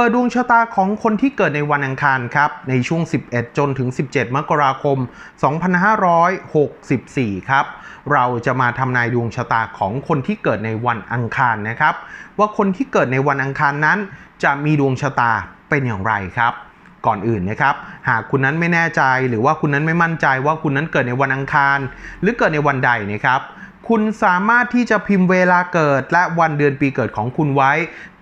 เปิดดวงชะตาของคนที่เกิดในวันอังคารครับ ในช่วง 11 จนถึง 17 มกราคม 2564 ครับ เราจะมาทำนายดวงชะตาของคนที่เกิดในวันอังคารนะครับ ว่าคนที่เกิดในวันอังคารนั้น จะมีดวงชะตาเป็นอย่างไรครับก่อนอื่นนะครับ หากคุณนั้นไม่แน่ใจหรือว่าคุณนั้นไม่มั่นใจว่าคุณนั้นเกิดในวันอังคาร หรือเกิดในวันใดนะครับ คุณสามารถที่จะพิมพ์เวลาเกิด และวันเดือนปีเกิดของคุณไว้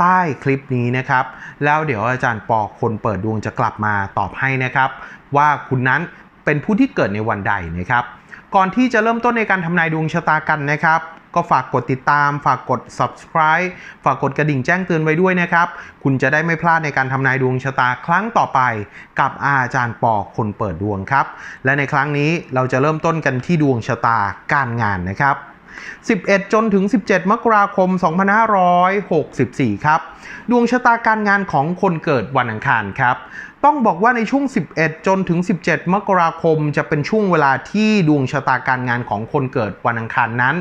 ใต้คลิปนี้นะครับ แล้วเดี๋ยวอาจารย์ปอคนเปิดดวงจะกลับมาตอบให้นะครับ ว่าคุณนั้นเป็นผู้ที่เกิดในวันใดนะครับ ก่อนที่จะเริ่มต้นในการทำนายดวงชะตากันนะครับก็ฝากกดติดตาม ฝากกด subscribe ฝากกดกระดิ่งแจ้งเตือนไว้ด้วยนะครับ คุณจะได้ไม่พลาดในการทำนายดวงชะตาครั้งต่อไป กับอาจารย์ปอคนเปิดดวงครับ และในครั้งนี้เราจะเริ่มต้นกันที่ดวงชะตาการงานนะครับ 11 จนถึง 17 มกราคม 2564 ครับ ดวงชะตาการงานของคนเกิดวันอังคารครับ ต้องบอกว่าในช่วง 11 จนถึง 17 มกราคม จะเป็นช่วงเวลาที่ดวงชะตาการงานของคนเกิดวันอังคารนั้น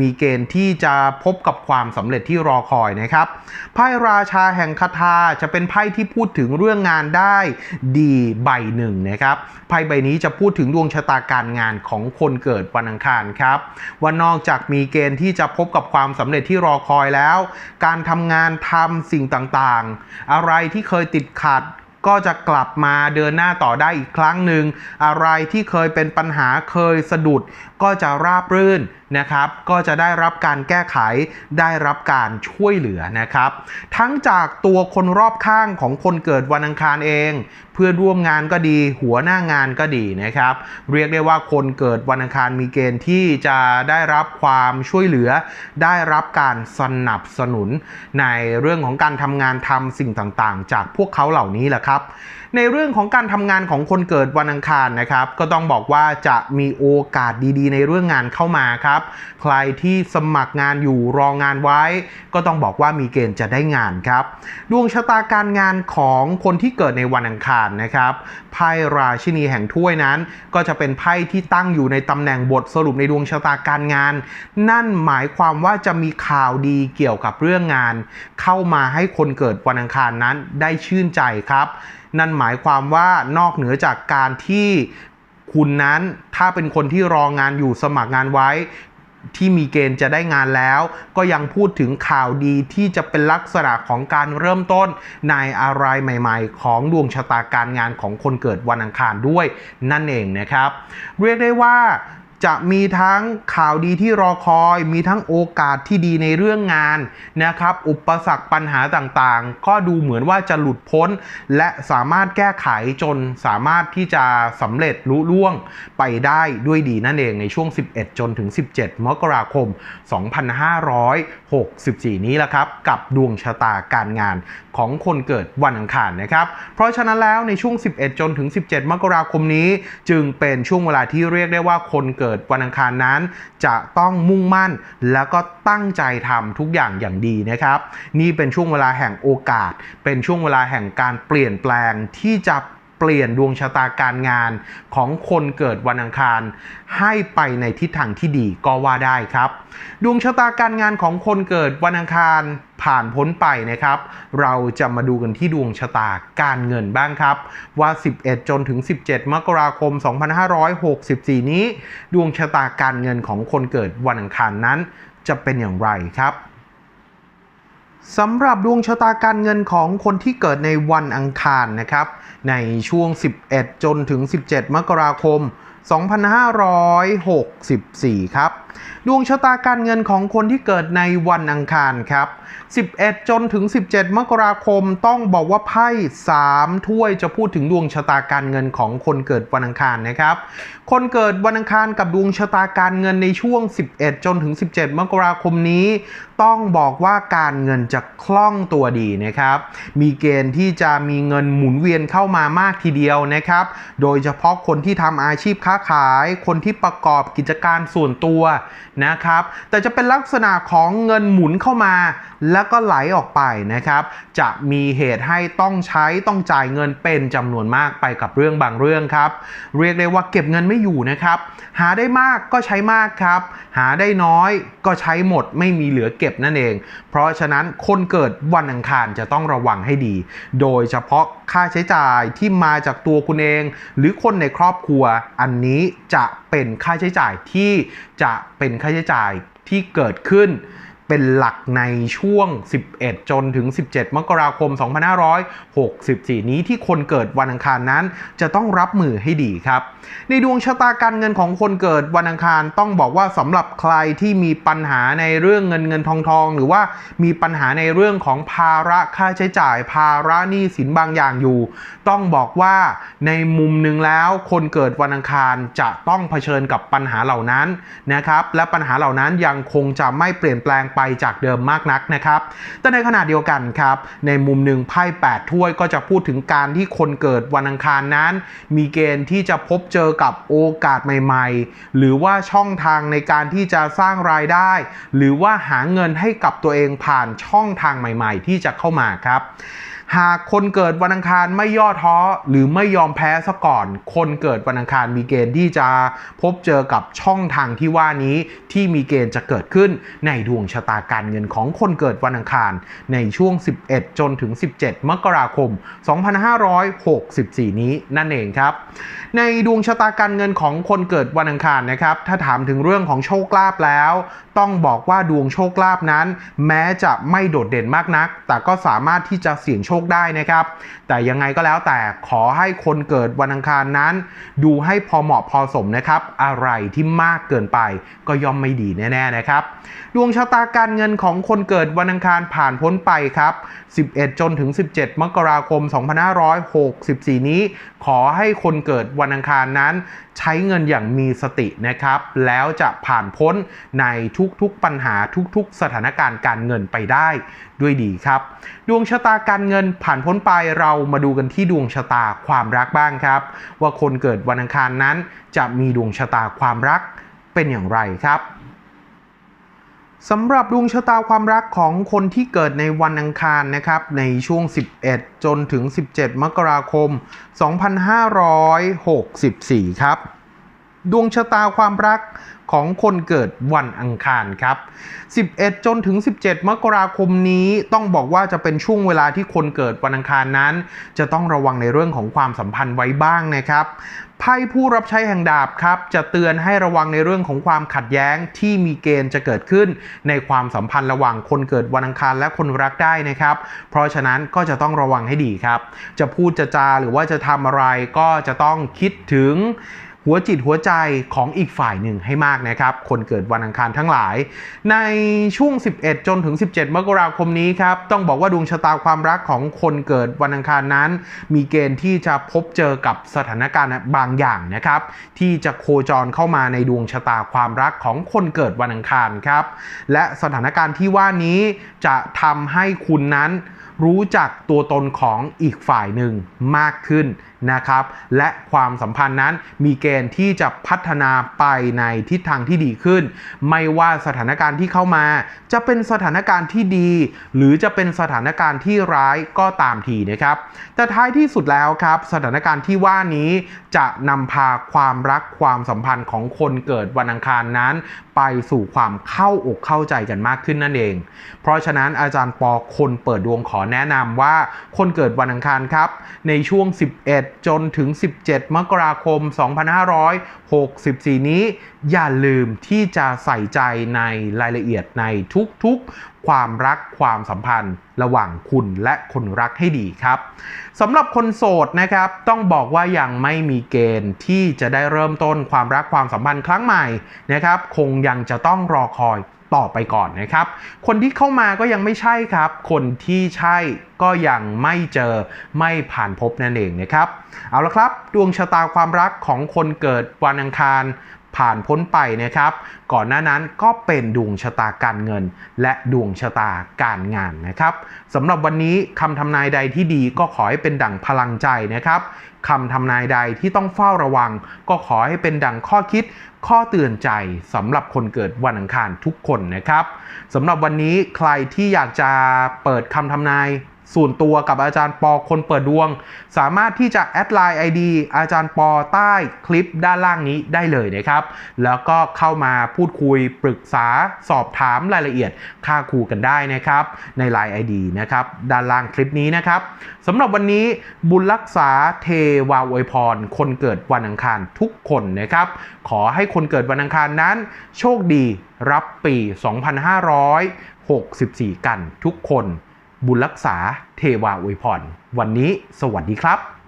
มีเกณฑ์ที่จะพบกับความสำเร็จที่รอคอยนะครับไพ่ราชาแห่งคาถาจะเป็นไพ่ที่พูดถึงเรื่องงานได้ดีใบหนึ่งนะครับไพ่ใบนี้จะพูดถึงดวงชะตาการงานของคนเกิดวันอังคารครับว่านอกจากมีเกณฑ์ที่จะพบกับความสำเร็จที่รอคอยแล้ว การทำงานทำสิ่งต่างๆ อะไรที่เคยติดขัด ก็จะกลับมาเดินหน้าต่อได้อีกครั้งหนึ่งอะไรที่เคยเป็นปัญหาเคยสะดุด ก็จะราบรื่นนะครับ ก็จะได้รับการแก้ไขได้รับการช่วยเหลือนะครับ ทั้งจากตัวคนรอบข้างของคนเกิดวันอังคารเอง เพื่อนร่วมงานก็ดี หัวหน้างานก็ดีนะครับ เรียกได้ว่าคนเกิดวันอังคารมีเกณฑ์ที่จะได้รับความช่วยเหลือ ได้รับการสนับสนุน ในเรื่องของการทำงานทำสิ่งต่างๆ จากพวกเขาเหล่านี้แหละครับ ในเรื่องของการทำงานของคนเกิดวันอังคารนะครับ ก็ต้องบอกว่าจะมีโอกาสดีๆ ในเรื่องงานเข้ามาครับ ใครที่สมัครงานอยู่รองานไว้ ก็ต้องบอกว่ามีเกณฑ์จะได้งานครับ ดวงชะตาการงานของคนที่เกิดในวันอังคารนะครับไพ่ราชินีแห่งถ้วยนั้น ก็จะเป็นไพ่ที่ตั้งอยู่ในตำแหน่งบทสรุปในดวงชะตาการงาน นั่นหมายความว่าจะมีข่าวดีเกี่ยวกับเรื่องงาน เข้ามาให้คนเกิดวันอังคารนั้นได้ชื่นใจครับ นั่นหมายความว่านอกเหนือจากการที่คุณนั้นถ้าเป็นคนที่รองานอยู่สมัครงานไว้ที่มีเกณฑ์จะได้งานแล้ว ก็ยังพูดถึงข่าวดีที่จะเป็นลักษณะของการเริ่มต้นในอะไรใหม่ ๆ ของดวงชะตาการงานของคนเกิดวันอังคารด้วยนั่นเองนะครับ เรียกได้ว่า จะมีทั้งข่าวดีที่รอคอย มีทั้งโอกาสที่ดีในเรื่องงานนะครับ อุปสรรคปัญหาต่างๆ ก็ดูเหมือนว่าจะหลุดพ้น และสามารถแก้ไขจนสามารถที่จะสำเร็จลุล่วงไปได้ด้วยดีนั่นเองในช่วง 11 จนถึง 17 มกราคม 2564 นี้แหละครับ กับดวงชะตาการงานของคนเกิดวันอังคารนะครับ เพราะฉะนั้นแล้วในช่วง 11 จนถึง 17 มกราคมนี้ จึงเป็นช่วงเวลาที่เรียกได้ว่าคนเกิดวันอังคารนั้น จะต้องมุ่งมั่น แล้วก็ตั้งใจทำทุกอย่างอย่างดีนะครับ นี่เป็นช่วงเวลาแห่งโอกาส เป็นช่วงเวลาแห่งการเปลี่ยนแปลงที่จะ เปลี่ยนดวงชะตาการงานของคนเกิดวันอังคาร ให้ไปในทิศทางที่ดีก็ว่าได้ครับ ดวงชะตาการงานของคนเกิดวันอังคารผ่านพ้นไปนะครับ เราจะมาดูกันที่ดวงชะตาการเงินบ้างครับ ว่า 11 จนถึง 17 มกราคม 2564 นี้ ดวงชะตาการเงินของคนเกิดวันอังคารนั้นจะเป็นอย่างไรครับ สำหรับดวงชะตาการเงินของคนที่เกิดในวันอังคารนะครับ ในช่วง 11 จนถึง 17 มกราคม 2564 ครับดวงชะตาการเงินของคนที่เกิดในวันอังคารครับ 11 จนถึง 17 มกราคมต้องบอกว่าไพ่3ถ้วยจะพูดถึงดวงชะตาการเงินของคนเกิดวันอังคารนะครับ คนเกิดวันอังคารกับดวงชะตาการเงินในช่วง 11 จนถึง 17 มกราคมนี้ ต้องบอกว่าการเงินจะคล่องตัวดีนะครับ มีเกณฑ์ที่จะมีเงินหมุนเวียนเข้ามามากทีเดียวนะครับ โดยเฉพาะคนที่ทำอาชีพค้าขาย คนที่ประกอบกิจการส่วนตัวนะครับ แต่จะเป็นลักษณะของเงินหมุนเข้ามา แล้วก็ไหลออกไปนะครับ จะมีเหตุให้ต้องใช้ต้องจ่ายเงินเป็นจำนวนมากไปกับเรื่องบางเรื่องครับ เรียกได้ว่าเก็บเงินไม่อยู่นะครับ หาได้มากก็ใช้มากครับ หาได้น้อยก็ใช้หมดไม่มีเหลือเก็บนั่นเอง เพราะฉะนั้นคนเกิดวันอังคารจะต้องระวังให้ดี โดยเฉพาะ ค่าใช้จ่ายที่มาจากตัวคุณเอง หรือคนในครอบครัว อันนี้จะเป็นค่าใช้จ่ายที่จะเป็นค่าใช้จ่ายที่เกิดขึ้น เป็นหลักในช่วง 11 จนถึง 17 มกราคม 2564 นี้ที่คนเกิดวันอังคารนั้น จะต้องรับมือให้ดีครับ ในดวงชะตาการเงินของคนเกิดวันอังคารต้องบอกว่าสำหรับใครที่มีปัญหาในเรื่องเงินเงินทองทอง หรือว่ามีปัญหาในเรื่องของภาระค่าใช้จ่าย ภาระหนี้สินบางอย่างอยู่ ต้องบอกว่าในมุมหนึ่งแล้วคนเกิดวันอังคารจะต้องเผชิญกับปัญหาเหล่านั้นนะครับและปัญหาเหล่านั้นยังคงจะไม่เปลี่ยนแปลงไปจากเดิมมากนักนะครับ แต่ในขณะเดียวกันครับ ในมุมหนึ่งไพ่8ถ้วยก็จะพูดถึงการที่คนเกิดวันอังคารนั้น มีเกณฑ์ที่จะพบเจอกับโอกาสใหม่ ๆ หรือว่าช่องทางในการที่จะสร้างรายได้ หรือว่าหาเงินให้กับตัวเองผ่านช่องทางใหม่ ๆ ที่จะเข้ามาครับ หากคนเกิดวันอังคารไม่ย่อท้อหรือไม่ยอมแพ้ซะก่อน คนเกิดวันอังคารมีเกณฑ์ที่จะพบเจอกับช่องทางที่ว่านี้ที่มีเกณฑ์จะเกิดขึ้นในดวงชะตาการเงินของคนเกิดวันอังคาร ในช่วง 11 จนถึง 17 มกราคม 2564 นี้นั่นเองครับ ในดวงชะตาการเงินของคนเกิดวันอังคารนะครับ ถ้าถามถึงเรื่องของโชคลาภแล้ว ต้องบอกว่าดวงโชคลาภนั้น แม้จะไม่โดดเด่นมากนัก แต่ก็สามารถที่จะเสี่ยงโชคได้นะครับ แต่ยังไงก็แล้วแต่ขอให้คนเกิดวันอังคารนั้น ดูให้พอเหมาะพอสมนะครับ อะไรที่มากเกินไป ก็ย่อมไม่ดีแน่ๆนะครับ ดวงชะตาการเงินของคนเกิดวันอังคารผ่านพ้นไปครับ 11 จนถึง 17 มกราคม 2564 นี้ ขอให้คนเกิดวันอังคารนั้น ใช้เงินอย่างมีสตินะครับ แล้วจะผ่านพ้นในทุกๆ ปัญหาทุกๆ สถานการณ์การเงินไปได้ด้วยดีครับ ดวงชะตาการเงินผ่านพ้นไปเรามาดูกันที่ดวงชะตาความรักบ้างครับ ว่าคนเกิดวันอังคารนั้น จะมีดวงชะตาความรักเป็นอย่างไรครับสำหรับดวงชะตาความรักของคนที่เกิดในวันอังคารนะครับในช่วง 11 จนถึง 17 มกราคม 2564 ครับ ดวงชะตาความรักของคนเกิดวันอังคารครับ 11 จนถึง 17 มกราคมนี้ต้องบอกว่าจะเป็นช่วงเวลาที่คนเกิดวันอังคารนั้น จะต้องระวังในเรื่องของความสัมพันธ์ไว้บ้างนะครับ ไพ่ผู้รับใช้แห่งดาบครับ จะเตือนให้ระวังในเรื่องของความขัดแย้งที่มีเกณฑ์จะเกิดขึ้น ในความสัมพันธ์ระหว่างคนเกิดวันอังคารและคนรักได้นะครับ เพราะฉะนั้นก็จะต้องระวังให้ดีครับ จะพูดจะจาหรือว่าจะทำอะไรก็จะต้องคิดถึง หัวจิตหัวใจของอีกฝ่ายหนึ่งให้มากนะครับ คนเกิดวันอังคารทั้งหลาย ในช่วง 11 จนถึง 17 มกราคมนี้ครับ ต้องบอกว่าดวงชะตาความรักของคนเกิดวันอังคารนั้น มีเกณฑ์ที่จะพบเจอกับสถานการณ์บางอย่างนะครับ ที่จะโคจรเข้ามาในดวงชะตาความรักของคนเกิดวันอังคารครับ และสถานการณ์ที่ว่านี้จะทำให้คุณนั้น รู้จักตัวตนของอีกฝ่ายหนึ่งมากขึ้นนะครับ และความสัมพันธ์นั้นมีเกณฑ์ที่จะพัฒนาไปในทิศทางที่ดีขึ้น ไม่ว่าสถานการณ์ที่เข้ามา จะเป็นสถานการณ์ที่ดี หรือจะเป็นสถานการณ์ที่ร้ายก็ตามทีนะครับ แต่ท้ายที่สุดแล้วครับ สถานการณ์ที่ว่านี้จะนำพาความรักความสัมพันธ์ของคนเกิดวันอังคารนั้น ไปสู่ความเข้าอกเข้าใจกันมากขึ้นนั่นเอง เพราะฉะนั้นอาจารย์ปอคนเปิดดวงขอแนะนำว่าคนเกิดวันอังคารครับ ในช่วง 11 จนถึง 17 มกราคม 2564 นี้ อย่าลืมที่จะใส่ใจในรายละเอียดในทุกๆ ความรักความสัมพันธ์ระหว่างคุณและคนรักให้ดีครับสำหรับคนโสดนะครับ ต้องบอกว่ายังไม่มีเกณฑ์ที่จะได้เริ่มต้นความรักความสัมพันธ์ครั้งใหม่นะครับ คงยังจะต้องรอคอย ต่อไปก่อนนะครับ คนที่เข้ามาก็ยังไม่ใช่ครับ คนที่ใช่ก็ยังไม่เจอไม่ผ่านพบนั่นเองนะครับ เอาละครับ ดวงชะตาความรักของคนเกิดวันอังคาร ผ่านพ้นไปนะครับ ก่อนหน้านั้นก็เป็นดวงชะตาการเงิน และดวงชะตาการงานนะครับสำหรับวันนี้คำทำนายใดที่ดีก็ขอให้เป็นดั่งพลังใจนะครับคำทำนายใดที่ต้องเฝ้าระวัง ก็ขอให้เป็นดั่งข้อคิด ข้อเตือนใจสำหรับคนเกิดวันอังคารทุกคนนะครับสำหรับวันนี้ใครที่อยากจะเปิดคำทำนาย ส่วนตัวกับอาจารย์ปอคนเปิดดวง สามารถที่จะแอดไลน์ ID อาจารย์ปอใต้คลิปด้านล่างนี้ได้เลยนะครับ แล้วก็เข้ามาพูดคุยปรึกษาสอบถามรายละเอียดค่าครูกันได้นะครับ ใน Line ID นะครับ ด้านล่างคลิปนี้นะครับสำหรับวันนี้บุญรักษาเทวาอวยพร คนเกิดวันอังคารทุกคนนะครับ ขอให้คนเกิดวันอังคารนั้น โชคดีรับปี 2564 กันทุกคน บุญรักษาเทวาอวยพร วันนี้สวัสดีครับ